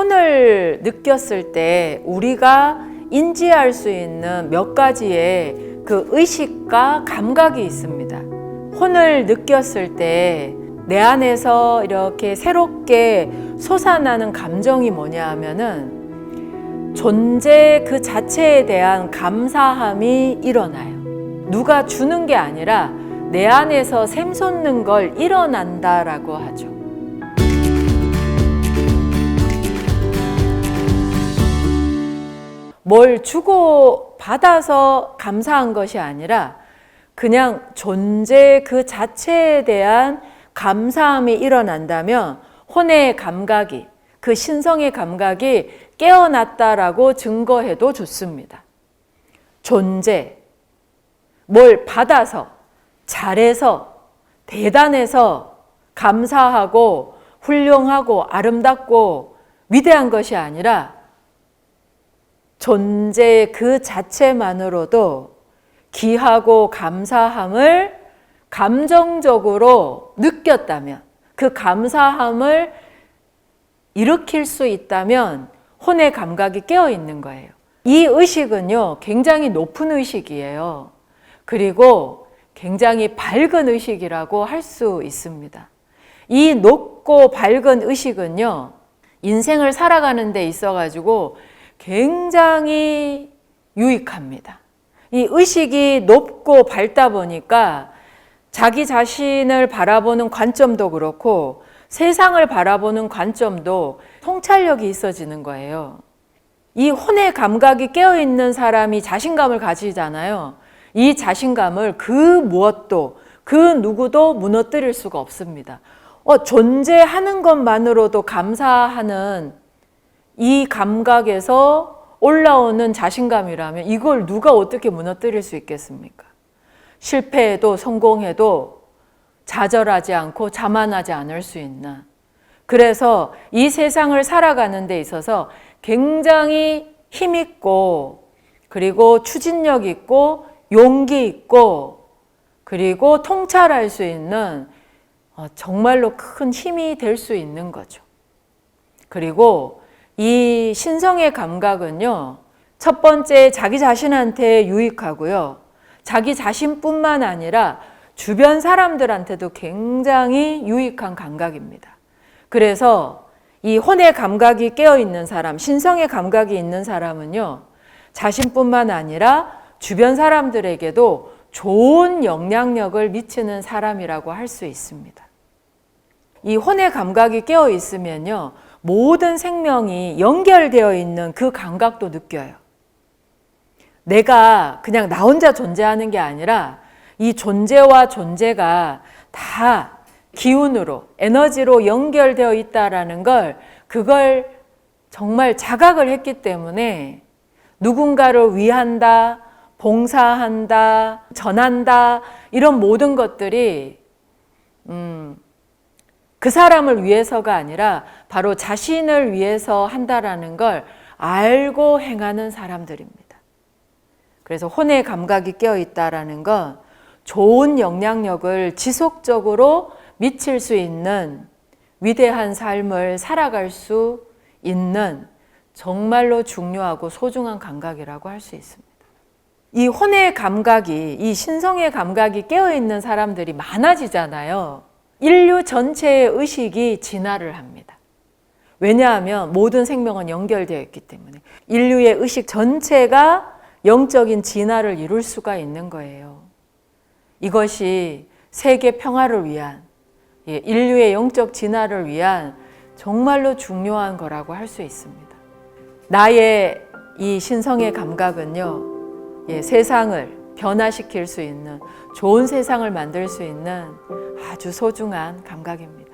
혼을 느꼈을 때 우리가 인지할 수 있는 몇 가지의 그 의식과 감각이 있습니다. 혼을 느꼈을 때 내 안에서 이렇게 새롭게 솟아나는 감정이 뭐냐 하면은 존재 그 자체에 대한 감사함이 일어나요. 누가 주는 게 아니라 내 안에서 샘솟는 걸 일어난다라고 하죠. 뭘 주고 받아서 감사한 것이 아니라 그냥 존재 그 자체에 대한 감사함이 일어난다면 혼의 감각이 그 신성의 감각이 깨어났다라고 증거해도 좋습니다. 존재, 뭘 받아서, 잘해서, 대단해서, 감사하고, 훌륭하고, 아름답고, 위대한 것이 아니라 존재 그 자체만으로도 귀하고 감사함을 감정적으로 느꼈다면, 그 감사함을 일으킬 수 있다면 혼의 감각이 깨어 있는 거예요. 이 의식은요, 굉장히 높은 의식이에요. 그리고 굉장히 밝은 의식이라고 할 수 있습니다. 이 높고 밝은 의식은요, 인생을 살아가는 데 있어가지고 굉장히 유익합니다. 이 의식이 높고 밝다 보니까 자기 자신을 바라보는 관점도 그렇고 세상을 바라보는 관점도 통찰력이 있어지는 거예요. 이 혼의 감각이 깨어있는 사람이 자신감을 가지잖아요. 이 자신감을 그 무엇도, 그 누구도 무너뜨릴 수가 없습니다. 어, 존재하는 것만으로도 감사하는 이 감각에서 올라오는 자신감이라면 이걸 누가 어떻게 무너뜨릴 수 있겠습니까? 실패해도 성공해도 좌절하지 않고 자만하지 않을 수 있는 그래서 이 세상을 살아가는 데 있어서 굉장히 힘있고 그리고 추진력 있고 용기 있고 그리고 통찰할 수 있는 어, 정말로 큰 힘이 될 수 있는 거죠. 그리고 이 신성의 감각은요, 첫 번째 자기 자신한테 유익하고요, 자기 자신뿐만 아니라 주변 사람들한테도 굉장히 유익한 감각입니다. 그래서 이 혼의 감각이 깨어 있는 사람, 신성의 감각이 있는 사람은요, 자신뿐만 아니라 주변 사람들에게도 좋은 영향력을 미치는 사람이라고 할 수 있습니다. 이 혼의 감각이 깨어 있으면요, 모든 생명이 연결되어 있는 그 감각도 느껴요. 내가 그냥 나 혼자 존재하는 게 아니라 이 존재와 존재가 다 기운으로, 에너지로 연결되어 있다라는 걸, 그걸 정말 자각을 했기 때문에 누군가를 위한다, 봉사한다, 전한다, 이런 모든 것들이, 음, 그 사람을 위해서가 아니라 바로 자신을 위해서 한다라는 걸 알고 행하는 사람들입니다. 그래서 혼의 감각이 깨어 있다라는 건 좋은 영향력을 지속적으로 미칠 수 있는 위대한 삶을 살아갈 수 있는 정말로 중요하고 소중한 감각이라고 할 수 있습니다. 이 혼의 감각이, 이 신성의 감각이 깨어 있는 사람들이 많아지잖아요. 인류 전체의 의식이 진화를 합니다. 왜냐하면 모든 생명은 연결되어 있기 때문에 인류의 의식 전체가 영적인 진화를 이룰 수가 있는 거예요. 이것이 세계 평화를 위한 예, 인류의 영적 진화를 위한 정말로 중요한 거라고 할 수 있습니다. 나의 이 신성의 감각은요, 예, 세상을 변화시킬 수 있는 좋은 세상을 만들 수 있는 아주 소중한 감각입니다.